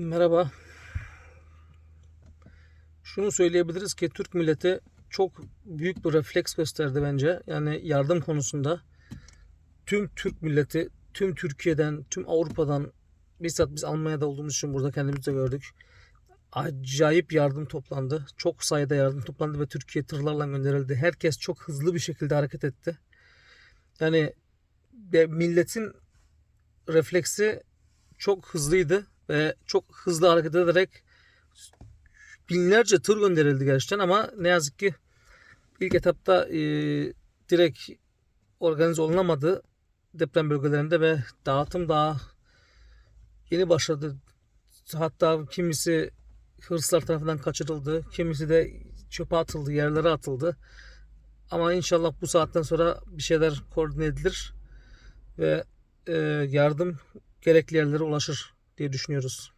Merhaba. Şunu söyleyebiliriz ki Türk milleti çok büyük bir refleks gösterdi bence. Yani yardım konusunda tüm Türk milleti, tüm Türkiye'den, tüm Avrupa'dan bizzat biz Almanya'da olduğumuz için burada kendimiz de gördük. Acayip yardım toplandı. Çok sayıda yardım toplandı ve Türkiye tırlarla gönderildi. Herkes çok hızlı bir şekilde hareket etti. Yani milletin refleksi çok hızlıydı ve çok hızlı hareket ederek binlerce tır gönderildi gerçekten ama ne yazık ki ilk etapta e, direkt organize olunamadı deprem bölgelerinde ve dağıtım daha yeni başladı. Hatta kimisi hırslar tarafından kaçırıldı, kimisi de çöpe atıldı, yerlere atıldı. Ama inşallah bu saatten sonra bir şeyler koordine edilir ve e, yardım gerekli yerlere ulaşır diye düşünüyoruz.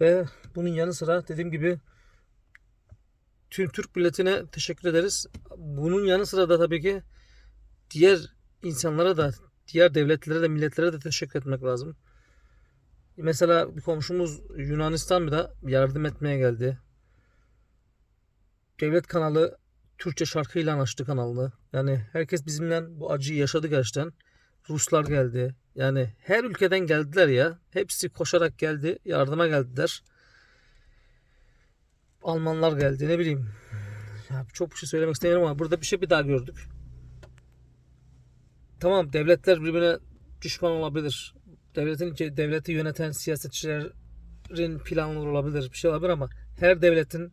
Ve bunun yanı sıra dediğim gibi tüm Türk milletine teşekkür ederiz. Bunun yanı sıra da tabii ki diğer insanlara da diğer devletlere de milletlere de teşekkür etmek lazım. Mesela bir komşumuz Yunanistan da yardım etmeye geldi. Devlet kanalı Türkçe şarkıyla açtı kanalını. Yani herkes bizimle bu acıyı yaşadı gerçekten. Ruslar geldi. Yani her ülkeden geldiler ya. Hepsi koşarak geldi. Yardıma geldiler. Almanlar geldi. Ne bileyim. Ya çok bir şey söylemek istemiyorum ama burada bir şey bir daha gördük. Tamam devletler birbirine düşman olabilir. Devletin devleti yöneten siyasetçilerin planları olabilir. Bir şey olabilir ama her devletin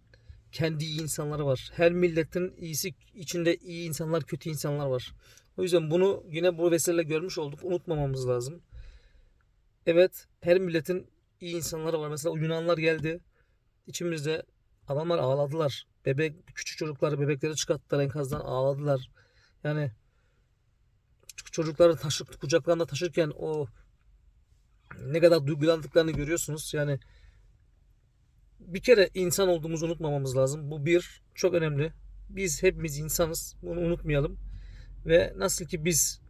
kendi iyi insanları var. Her milletin iyisi içinde iyi insanlar, kötü insanlar var. O yüzden bunu yine bu vesileyle görmüş olduk. Unutmamamız lazım. Evet, her milletin iyi insanları var. Mesela Yunanlar geldi. İçimizde adamlar ağladılar. Bebek, küçük çocukları, bebekleri çıkarttılar enkazdan ağladılar. Yani çocukları taşıp kucaklarında taşırken o ne kadar duygulandıklarını görüyorsunuz. Yani bir kere insan olduğumuzu unutmamamız lazım. Bu bir çok önemli. Biz hepimiz insanız. Bunu unutmayalım. Ve nasıl ki biz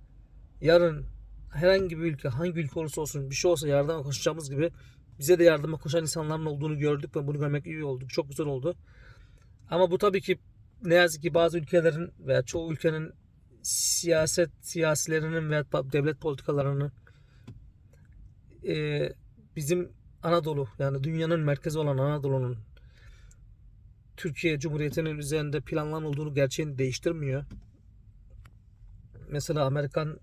yarın herhangi bir ülke, hangi ülke olursa olsun bir şey olsa yardıma koşacağımız gibi bize de yardıma koşan insanların olduğunu gördük ve bunu görmek iyi oldu. Çok güzel oldu. Ama bu tabii ki ne yazık ki bazı ülkelerin veya çoğu ülkenin siyaset siyasilerinin veya devlet politikalarının e, bizim Anadolu yani dünyanın merkezi olan Anadolu'nun Türkiye Cumhuriyeti'nin üzerinde planlan olduğunu gerçeğini değiştirmiyor. Mesela Amerikan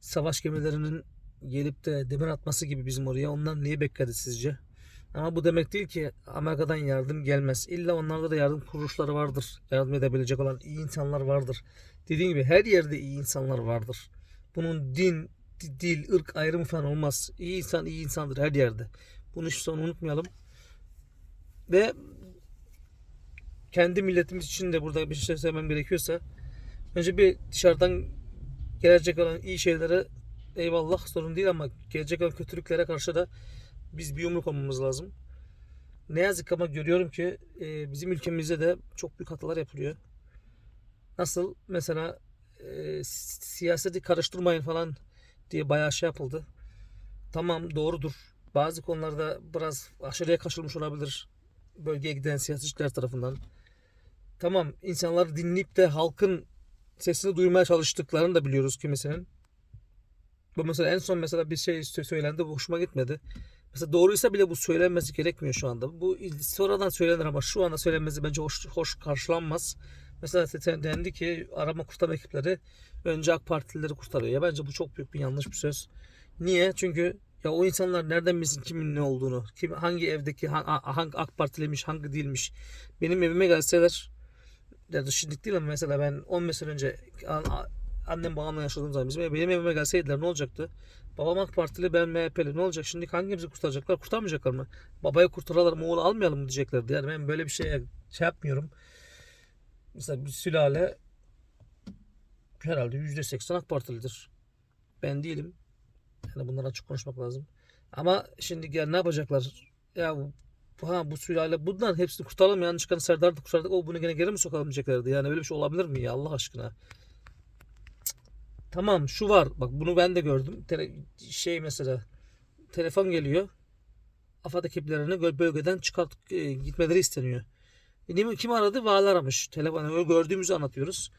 savaş gemilerinin gelip de demir atması gibi bizim oraya onlar niye bekledi sizce? Ama bu demek değil ki Amerika'dan yardım gelmez. İlla onlarda da yardım kuruluşları vardır. Yardım edebilecek olan iyi insanlar vardır. Dediğim gibi her yerde iyi insanlar vardır. Bunun din, dil, ırk ayrımı falan olmaz. İyi insan iyi insandır her yerde. Bunu hiç son unutmayalım. Ve kendi milletimiz için de burada bir şey söylemem gerekiyorsa önce bir dışarıdan gelecek olan iyi şeylere eyvallah sorun değil ama gelecek olan kötülüklere karşı da biz bir yumruk olmamız lazım. Ne yazık ama görüyorum ki e, bizim ülkemizde de çok büyük hatalar yapılıyor. Nasıl mesela e, siyaseti karıştırmayın falan diye bayağı şey yapıldı. Tamam doğrudur. Bazı konularda biraz aşırıya kaçılmış olabilir. Bölgeye giden siyasetçiler tarafından. Tamam insanlar dinleyip de halkın sesini duymaya çalıştıklarını da biliyoruz kimisinin. Bu mesela en son mesela bir şey söylendi bu hoşuma gitmedi. Mesela doğruysa bile bu söylenmesi gerekmiyor şu anda. Bu sonradan söylenir ama şu anda söylenmesi bence hoş, hoş karşılanmaz. Mesela dendi ki arama kurtarma ekipleri önce AK Partilileri kurtarıyor. Ya bence bu çok büyük bir yanlış bir söz. Niye? Çünkü ya o insanlar nereden bilsin kimin ne olduğunu, kim hangi evdeki hangi AK Partiliymiş, hangi değilmiş. Benim evime gelseler ya da şimdi değil ama mesela ben 15 sene önce annem babamla yaşadığım zaman bizim benim evime gelseydiler ne olacaktı? Babam AK Partili ben MHP'li ne olacak? Şimdi hangimizi kurtaracaklar? Kurtarmayacaklar mı? Babayı kurtaralım oğlu almayalım mı diyeceklerdi. Yani ben böyle bir şeye şey yapmıyorum. Mesela bir sülale herhalde %80 AK Partilidir. Ben değilim. Yani bunları açık konuşmak lazım. Ama şimdi gel ne yapacaklar? Ya ha bu sülale bundan hepsini kurtaralım yani çıkan Serdar'ı da kurtardık. O bunu gene geri mi sokalım diyeceklerdi. Yani böyle bir şey olabilir mi ya Allah aşkına? Tamam şu var. Bak bunu ben de gördüm. Şey mesela telefon geliyor. AFAD ekiplerini bölgeden çıkart e, gitmeleri isteniyor. E? Kim aradı? Vali aramış. Telefonu öyle gördüğümüzü anlatıyoruz.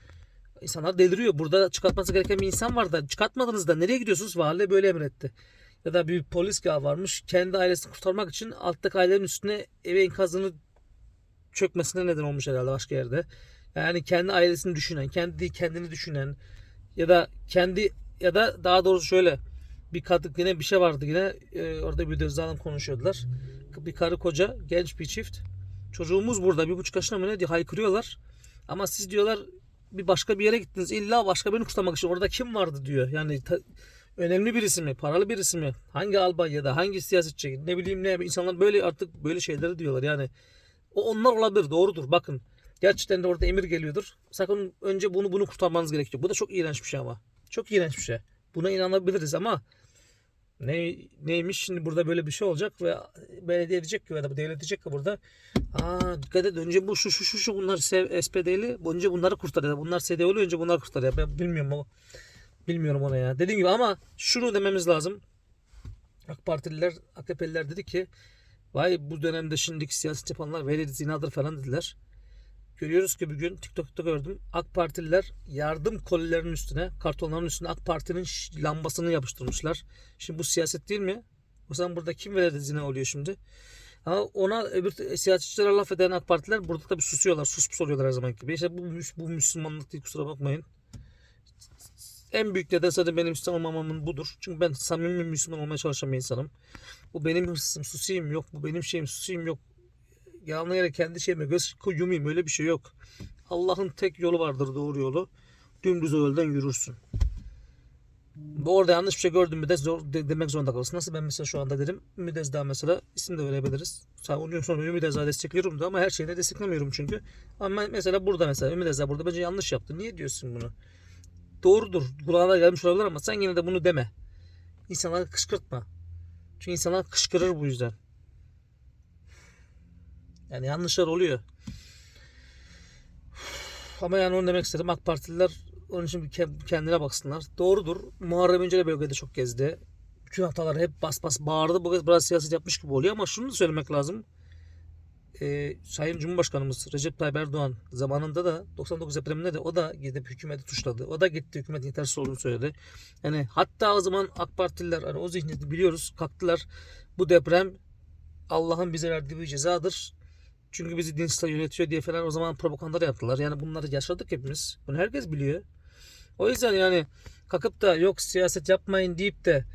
İnsanlar deliriyor. Burada çıkartması gereken bir insan var da çıkartmadınız da nereye gidiyorsunuz? Vali böyle emretti. Ya da bir polis gel varmış. Kendi ailesini kurtarmak için alttaki ailelerin üstüne eve enkazını çökmesine neden olmuş herhalde başka yerde. Yani kendi ailesini düşünen, kendi kendini düşünen ya da kendi ya da daha doğrusu şöyle bir kadın yine bir şey vardı yine e, orada bir Hanım konuşuyordular. Bir karı koca genç bir çift. Çocuğumuz burada bir buçuk yaşında mı ne diye haykırıyorlar. Ama siz diyorlar bir başka bir yere gittiniz. İlla başka birini kurtarmak için orada kim vardı diyor. Yani ta- önemli birisi mi? Paralı birisi mi? Hangi albay da hangi siyasetçi? Ne bileyim ne insanlar böyle artık böyle şeyleri diyorlar. Yani o onlar olabilir doğrudur. Bakın gerçekten de orada emir geliyordur. Sakın önce bunu bunu kurtarmanız gerekiyor. Bu da çok iğrenç bir şey ama. Çok iğrenç bir şey. Buna inanabiliriz ama ne neymiş şimdi burada böyle bir şey olacak ve belediye diyecek ki ya da devlet diyecek ki burada aa dikkat et önce bu şu şu şu şu bunlar SPD'li önce bunları kurtar ya bunlar SDO'lu önce bunları kurtar ya ben bilmiyorum o bilmiyorum ona ya dediğim gibi ama şunu dememiz lazım AK Partililer AKP'liler dedi ki vay bu dönemde şimdiki siyaset yapanlar veli zinadır falan dediler. Görüyoruz ki bugün TikTok'ta gördüm. AK Partililer yardım kolilerinin üstüne, kartonların üstüne AK Parti'nin lambasını yapıştırmışlar. Şimdi bu siyaset değil mi? O zaman burada kim verir zina oluyor şimdi? Ama ona öbür siyasetçilere laf eden AK Partiler burada tabii susuyorlar. Sus pus oluyorlar her zaman gibi. İşte bu, bu Müslümanlık değil kusura bakmayın. En büyük neden zaten benim Müslüman olmamın budur. Çünkü ben samimi Müslüman olmaya çalışan bir insanım. Bu benim hırsım, susayım yok. Bu benim şeyim, susayım yok. Yalan yere kendi şeyime göz yumayım öyle bir şey yok. Allah'ın tek yolu vardır doğru yolu. Dümdüz o yoldan yürürsün. Bu orada yanlış bir şey gördüm mü de zor de- demek zorunda kalırsın. Nasıl ben mesela şu anda dedim. Ümit Özdağ mesela isim de verebiliriz. Ondan sonra Ümit Özdağ destekliyorum da ama her şeyini desteklemiyorum çünkü. Ama mesela burada mesela Özdağ burada bence yanlış yaptı. Niye diyorsun bunu? Doğrudur. Kulağına gelmiş olabilir ama sen yine de bunu deme. İnsanları kışkırtma. Çünkü insanlar kışkırır bu yüzden. Yani yanlışlar oluyor. Ama yani onu demek istedim. AK Partililer onun için kendine baksınlar. Doğrudur. Muharrem İnce de bölgede çok gezdi. Bütün hataları hep bas bas bağırdı. Bu kez biraz siyaset yapmış gibi oluyor ama şunu da söylemek lazım. Ee, Sayın Cumhurbaşkanımız Recep Tayyip Erdoğan zamanında da 99 depreminde de o da gidip hükümeti tuşladı. O da gitti hükümetin yetersiz olduğunu söyledi. Yani hatta o zaman AK Partililer hani o zihniyeti biliyoruz kalktılar. Bu deprem Allah'ın bize verdiği bir cezadır. Çünkü bizi dinçler yönetiyor diye falan o zaman propaganda yaptılar. Yani bunları yaşadık hepimiz. Bunu herkes biliyor. O yüzden yani kalkıp da yok siyaset yapmayın deyip de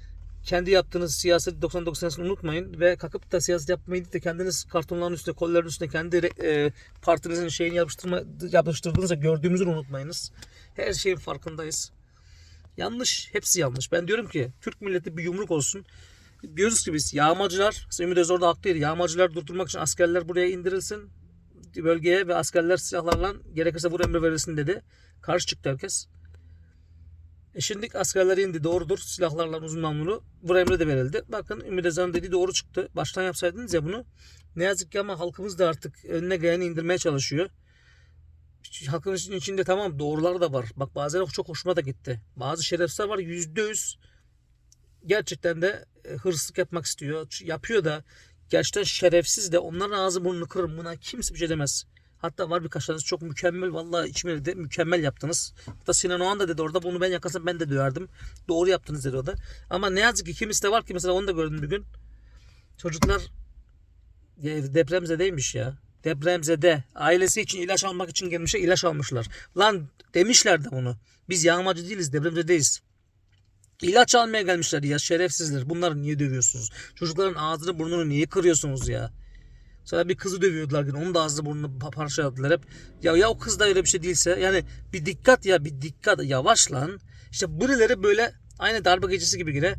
kendi yaptığınız siyaseti 99 senesini unutmayın ve kalkıp da siyaset yapmayın deyip de kendiniz kartonların üstüne, kolların üstüne kendi e, partinizin şeyini yapıştırma, yapıştırdığınızda gördüğümüzü unutmayınız. Her şeyin farkındayız. Yanlış. Hepsi yanlış. Ben diyorum ki Türk milleti bir yumruk olsun. Diyoruz ki biz yağmacılar, Ümit Özdağ orada haklıydı. Yağmacılar durdurmak için askerler buraya indirilsin bölgeye ve askerler silahlarla gerekirse vur emri verilsin dedi. Karşı çıktı herkes. E şimdi askerler indi doğrudur. Silahlarla uzun namlulu vur emri de verildi. Bakın Ümit Özdağ'ın dediği doğru çıktı. Baştan yapsaydınız ya bunu. Ne yazık ki ama halkımız da artık önüne geleni indirmeye çalışıyor. Halkımızın içinde tamam doğrular da var. Bak bazen çok hoşuma da gitti. Bazı şerefsizler var yüzde yüz gerçekten de e, hırsızlık yapmak istiyor. Yapıyor da gerçekten şerefsiz de onların ağzı burnunu kırarım. Buna kimse bir şey demez. Hatta var birkaç tanesi çok mükemmel vallahi içime de mükemmel yaptınız. Hatta Sinan Oğan da dedi orada bunu ben yakasam ben de döverdim. Doğru yaptınız dedi o da. Ama ne yazık ki kimisi de var ki mesela onu da gördüm bir gün. Çocuklar depremzedeymiş ya. Depremzede ailesi için ilaç almak için gelmişler ilaç almışlar. Lan demişler de bunu. Biz yağmacı değiliz depremzedeyiz. İlaç almaya gelmişler ya şerefsizler. Bunları niye dövüyorsunuz? Çocukların ağzını burnunu niye kırıyorsunuz ya? Sonra bir kızı dövüyordular yine. Onun da ağzını burnunu pa- parçaladılar hep. Ya ya o kız da öyle bir şey değilse yani bir dikkat ya bir dikkat yavaş lan. İşte birileri böyle aynı darbe gecesi gibi yine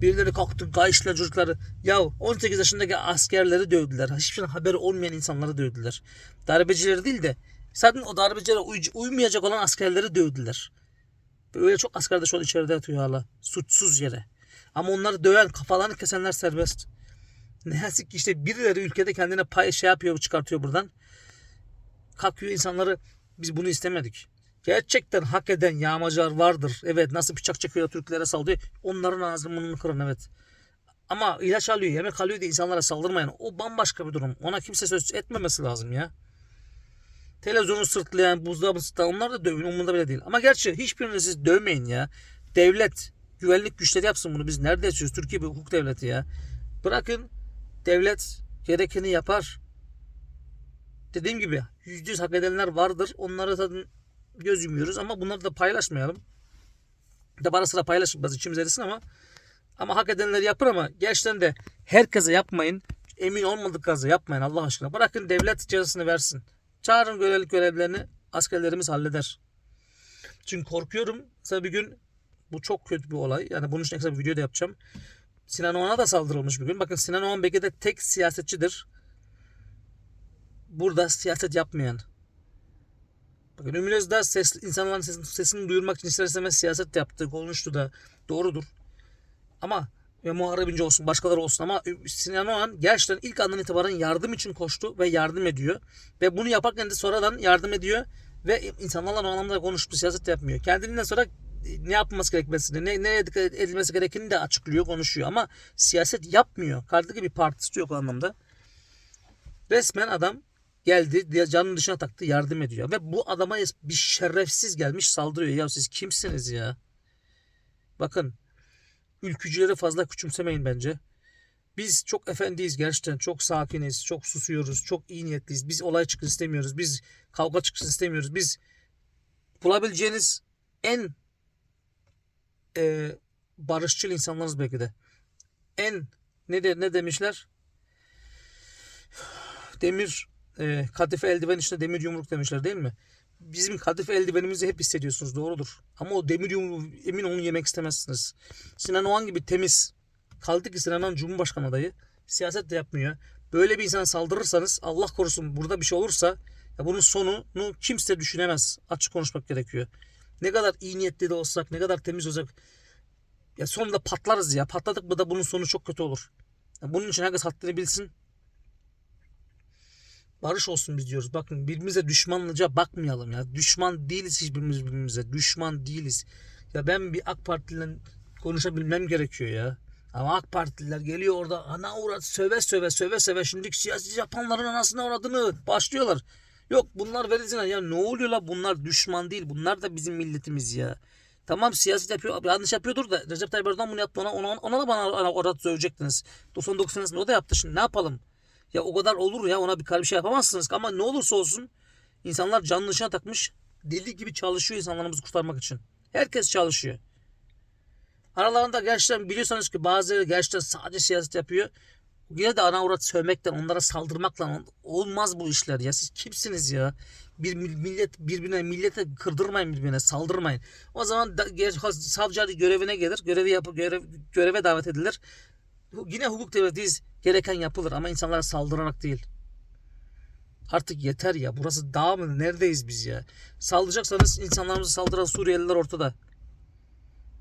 birileri kalktı kayıştılar çocukları. Ya 18 yaşındaki askerleri dövdüler. Hiçbir şeyden haberi olmayan insanları dövdüler. Darbecileri değil de zaten o darbecilere uy- uymayacak olan askerleri dövdüler. Öyle çok asker de şu an içeride yatıyor hala. Suçsuz yere. Ama onları döven, kafalarını kesenler serbest. Ne yazık ki işte birileri ülkede kendine pay şey yapıyor, çıkartıyor buradan. Kalkıyor insanları biz bunu istemedik. Gerçekten hak eden yağmacılar vardır. Evet nasıl bıçak çekiyor Türklere saldırıyor. Onların ağzını burnunu kırın evet. Ama ilaç alıyor, yemek alıyor diye insanlara saldırmayın. O bambaşka bir durum. Ona kimse söz etmemesi lazım ya. Televizyonu sırtlayan, buzdolabını sırtlayan onlar da dövün umurunda bile değil. Ama gerçi hiçbirini siz dövmeyin ya. Devlet, güvenlik güçleri yapsın bunu. Biz nerede yaşıyoruz? Türkiye bir hukuk devleti ya. Bırakın devlet gerekeni yapar. Dediğim gibi yüzde yüz hak edenler vardır. Onları zaten göz yumuyoruz ama bunları da paylaşmayalım. De ara sıra paylaşın bazı içimiz erisin ama ama hak edenler yapın ama gerçekten de herkese yapmayın. Emin olmadıklarınıza yapmayın Allah aşkına. Bırakın devlet cezasını versin. Çağırın görevlilik görevlerini askerlerimiz halleder. Çünkü korkuyorum. Mesela bir gün bu çok kötü bir olay. Yani bunun için ekstra bir video da yapacağım. Sinan Oğan'a da saldırılmış bir gün. Bakın Sinan Oğan belki de tek siyasetçidir. Burada siyaset yapmayan. Bakın Ümit Özdağ ses, insanların sesini, sesini duyurmak için ister istemez siyaset yaptı, konuştu da doğrudur. Ama ve Muharrem İnce olsun, başkaları olsun ama Sinan Oğan gerçekten ilk andan itibaren yardım için koştu ve yardım ediyor. Ve bunu yaparken de sonradan yardım ediyor ve insanlarla o anlamda konuşup siyaset yapmıyor. Kendiliğinden sonra ne yapılması gerekmesini, ne, ne dikkat edilmesi gerektiğini de açıklıyor, konuşuyor. Ama siyaset yapmıyor. Kartdaki bir partisi yok anlamda. Resmen adam geldi diye canın dışına taktı yardım ediyor. Ve bu adama bir şerefsiz gelmiş saldırıyor. Ya siz kimsiniz ya? Bakın ülkücüleri fazla küçümsemeyin bence. Biz çok efendiyiz gerçekten. Çok sakiniz. Çok susuyoruz. Çok iyi niyetliyiz. Biz olay çıksın istemiyoruz. Biz kavga çıksın istemiyoruz. Biz bulabileceğiniz en e, barışçıl insanlarız belki de. En ne de ne demişler? Demir e, kadife eldiven içinde demir yumruk demişler değil mi? Bizim kadife eldivenimizi hep hissediyorsunuz doğrudur. Ama o demir yumruğu emin olun yemek istemezsiniz. Sinan Oğan gibi temiz. Kaldı ki Sinan Oğan Cumhurbaşkanı adayı. Siyaset de yapmıyor. Böyle bir insana saldırırsanız Allah korusun burada bir şey olursa ya bunun sonunu kimse düşünemez. Açık konuşmak gerekiyor. Ne kadar iyi niyetli de olsak, ne kadar temiz olsak ya sonunda patlarız ya. Patladık mı da bunun sonu çok kötü olur. Ya bunun için herkes haddini bilsin. Barış olsun biz diyoruz. Bakın birbirimize düşmanlıca bakmayalım ya. Düşman değiliz hiçbirimiz birbirimize. Düşman değiliz. Ya ben bir AK Partili'yle konuşabilmem gerekiyor ya. Ama AK Partililer geliyor orada ana uğrat söve söve söve söve şimdi siyasi yapanların anasına uğradığını başlıyorlar. Yok bunlar verilsin ya ne oluyor la bunlar düşman değil bunlar da bizim milletimiz ya. Tamam siyaset yapıyor yanlış yapıyordur da Recep Tayyip Erdoğan bunu yaptı ona, ona, ona da bana orada sövecektiniz. 99 senesinde o da yaptı şimdi ne yapalım? Ya o kadar olur ya ona bir bir şey yapamazsınız ama ne olursa olsun insanlar canlı dışına takmış deli gibi çalışıyor insanlarımızı kurtarmak için. Herkes çalışıyor. Aralarında gerçekten biliyorsanız ki bazıları gerçekten sadece siyaset yapıyor. Yine de ana uğrat sövmekten, onlara saldırmakla olmaz bu işler ya. Siz kimsiniz ya? Bir millet birbirine millete kırdırmayın birbirine, saldırmayın. O zaman da, savcı görevine gelir, görevi yapıp görev, göreve davet edilir. Yine hukuk devletiyiz. Gereken yapılır ama insanlara saldırarak değil. Artık yeter ya. Burası dağ mı? Neredeyiz biz ya? Saldıracaksanız insanlarımızı saldıran Suriyeliler ortada.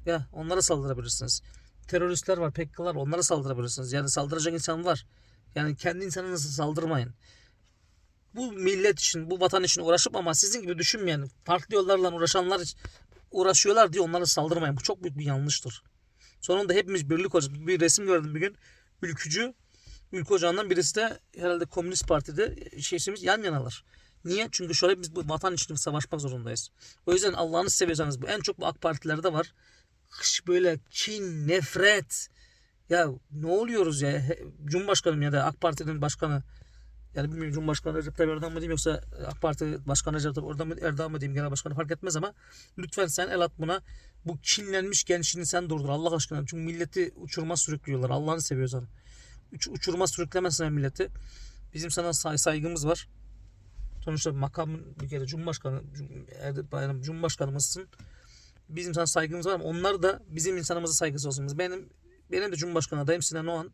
Ya onlara saldırabilirsiniz. Teröristler var, PKK'lar onlara saldırabilirsiniz. Yani saldıracak insan var. Yani kendi insanınıza saldırmayın. Bu millet için, bu vatan için uğraşıp ama sizin gibi düşünmeyen, farklı yollarla uğraşanlar uğraşıyorlar diye onlara saldırmayın. Bu çok büyük bir yanlıştır. Sonunda hepimiz birlik olacağız. Bir resim gördüm bir gün. Ülkücü, ülke ocağından birisi de herhalde Komünist Parti'de şeysimiz yan yanalar. Niye? Çünkü şöyle biz bu vatan için savaşmak zorundayız. O yüzden Allah'ını seviyorsanız bu en çok bu AK Partilerde var. Böyle kin, nefret. Ya ne oluyoruz ya? Cumhurbaşkanım ya da AK Parti'nin başkanı yani bilmiyorum Cumhurbaşkanı Recep Tayyip Erdoğan mı diyeyim yoksa AK Parti Başkanı Recep Tayyip Erdoğan mı, Erdoğan mı diyeyim genel başkanı fark etmez ama lütfen sen el at buna. Bu kinlenmiş gençliğini sen durdur Allah aşkına. Çünkü milleti uçurma sürüklüyorlar. Allah'ını seviyorsan. Uç, uçurma sürüklemezsen milleti. Bizim sana say, saygımız var. Sonuçta makamın bir kere Cumhurbaşkanı Erdoğan Cumhurbaşkanımızsın. Bizim sana saygımız var ama onlar da bizim insanımıza saygısı olsun. Benim benim de Cumhurbaşkanı adayım Sinan Oğan.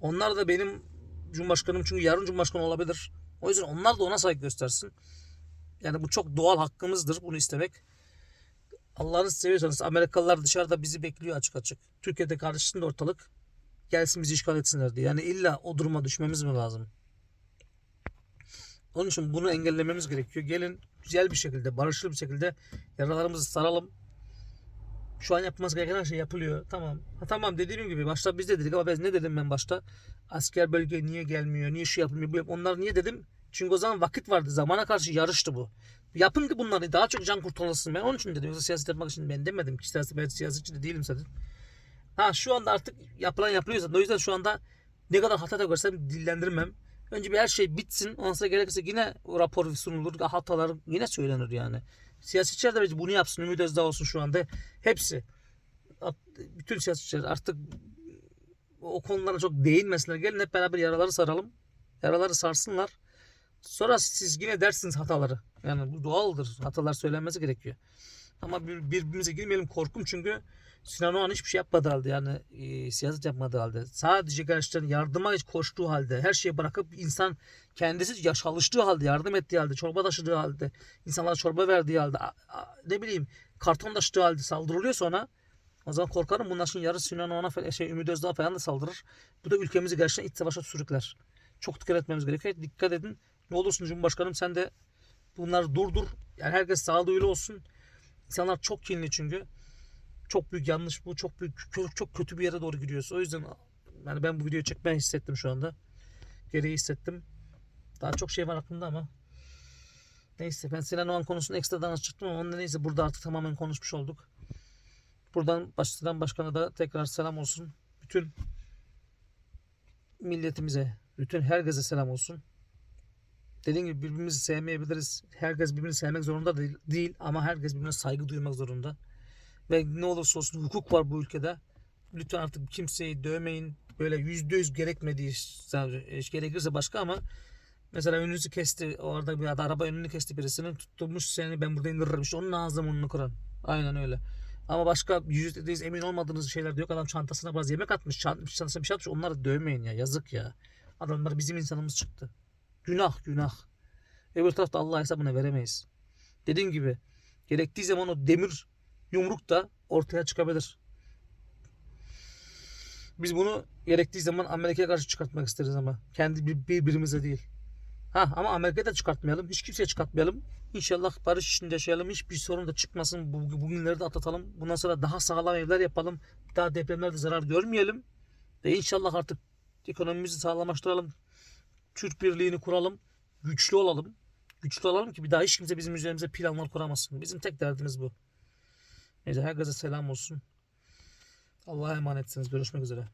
Onlar da benim Cumhurbaşkanım çünkü yarın Cumhurbaşkanı olabilir. O yüzden onlar da ona saygı göstersin. Yani bu çok doğal hakkımızdır bunu istemek. Allah'ını seviyorsanız Amerikalılar dışarıda bizi bekliyor açık açık. Türkiye'de karışsın ortalık. Gelsin bizi işgal etsinler diye. Yani illa o duruma düşmemiz mi lazım? Onun için bunu engellememiz gerekiyor. Gelin güzel bir şekilde, barışçıl bir şekilde yaralarımızı saralım. Şu an yapılması gereken her şey yapılıyor. Tamam. Ha, tamam dediğim gibi başta biz de dedik ama ben ne dedim ben başta? Asker bölgeye niye gelmiyor? Niye şu yapılmıyor? Bu Onlar niye dedim? Çünkü o zaman vakit vardı. Zamana karşı yarıştı bu. Yapın ki bunları daha çok can kurtarılsın. Ben onun için dedim. Yoksa siyaset yapmak için ben demedim ki. Siyaset, ben siyasetçi de değilim zaten. Ha şu anda artık yapılan yapılıyor. O yüzden şu anda ne kadar hata da görsem dillendirmem. Önce bir her şey bitsin. Ondan sonra gerekirse yine rapor sunulur. Hatalar yine söylenir yani. Siyasetçiler de bence bunu yapsın. Ümit Özdağ olsun şu anda. Hepsi. Bütün siyasetçiler artık o konulara çok değinmesinler. Gelin hep beraber yaraları saralım. Yaraları sarsınlar. Sonra siz yine dersiniz hataları. Yani bu doğaldır. Hatalar söylenmesi gerekiyor. Ama bir, birbirimize girmeyelim korkum çünkü Sinan Oğan hiçbir şey yapmadı halde yani e, siyaset yapmadığı halde sadece gerçekten yardıma koştuğu halde her şeyi bırakıp insan kendisi yaş çalıştığı halde yardım ettiği halde çorba taşıdığı halde insanlara çorba verdiği halde a- a- ne bileyim karton taşıdığı halde saldırılıyor sonra o zaman korkarım bunlar şimdi yarın Sinan Oğan'a şey Ümit Özdağ falan da saldırır. Bu da ülkemizi gerçekten iç savaşa sürükler. Çok dikkat etmemiz gerekiyor. Dikkat edin. Ne olursun Cumhurbaşkanım sen de bunları durdur. Yani herkes sağduyulu olsun. İnsanlar çok kinli çünkü. Çok büyük yanlış bu. Çok büyük çok kötü bir yere doğru gidiyoruz. O yüzden yani ben bu videoyu çekmeyi hissettim şu anda. Gereği hissettim. Daha çok şey var aklımda ama. Neyse ben Sinan Oğan konusunu ekstradan açıktım ama onda neyse burada artık tamamen konuşmuş olduk. Buradan başlayan başkana da tekrar selam olsun. Bütün milletimize, bütün herkese selam olsun. Dediğim gibi birbirimizi sevmeyebiliriz. Herkes birbirini sevmek zorunda değil, değil ama herkes birbirine saygı duymak zorunda. Ve ne olursa olsun hukuk var bu ülkede. Lütfen artık kimseyi dövmeyin. Böyle yüzde yüz gerekmediği sadece gerekirse başka ama mesela önünüzü kesti. Orada bir adam araba önünü kesti birisinin tutturmuş seni ben burada indiririm. İşte onun ağzına burnunu kıran. Aynen öyle. Ama başka yüzde yüz emin olmadığınız şeyler de yok. Adam çantasına biraz yemek atmış. Çant çantasına bir şey atmış. Onları dövmeyin ya. Yazık ya. Adamlar bizim insanımız çıktı. Günah günah. Öbür tarafta Allah hesabını veremeyiz. Dediğim gibi gerektiği zaman o demir yumruk da ortaya çıkabilir. Biz bunu gerektiği zaman Amerika'ya karşı çıkartmak isteriz ama kendi bir- birbirimize değil. Ha ama Amerika'ya da çıkartmayalım. Hiç kimseye çıkartmayalım. İnşallah barış içinde yaşayalım. Hiçbir sorun da çıkmasın. Bu, bugünleri de atlatalım. Bundan sonra daha sağlam evler yapalım. Daha depremlerde zarar görmeyelim. Ve inşallah artık ekonomimizi sağlamlaştıralım. Türk birliğini kuralım. Güçlü olalım. Güçlü olalım ki bir daha hiç kimse bizim üzerimize planlar kuramasın. Bizim tek derdimiz bu. Neyse herkese selam olsun. Allah'a emanetsiniz. Görüşmek üzere.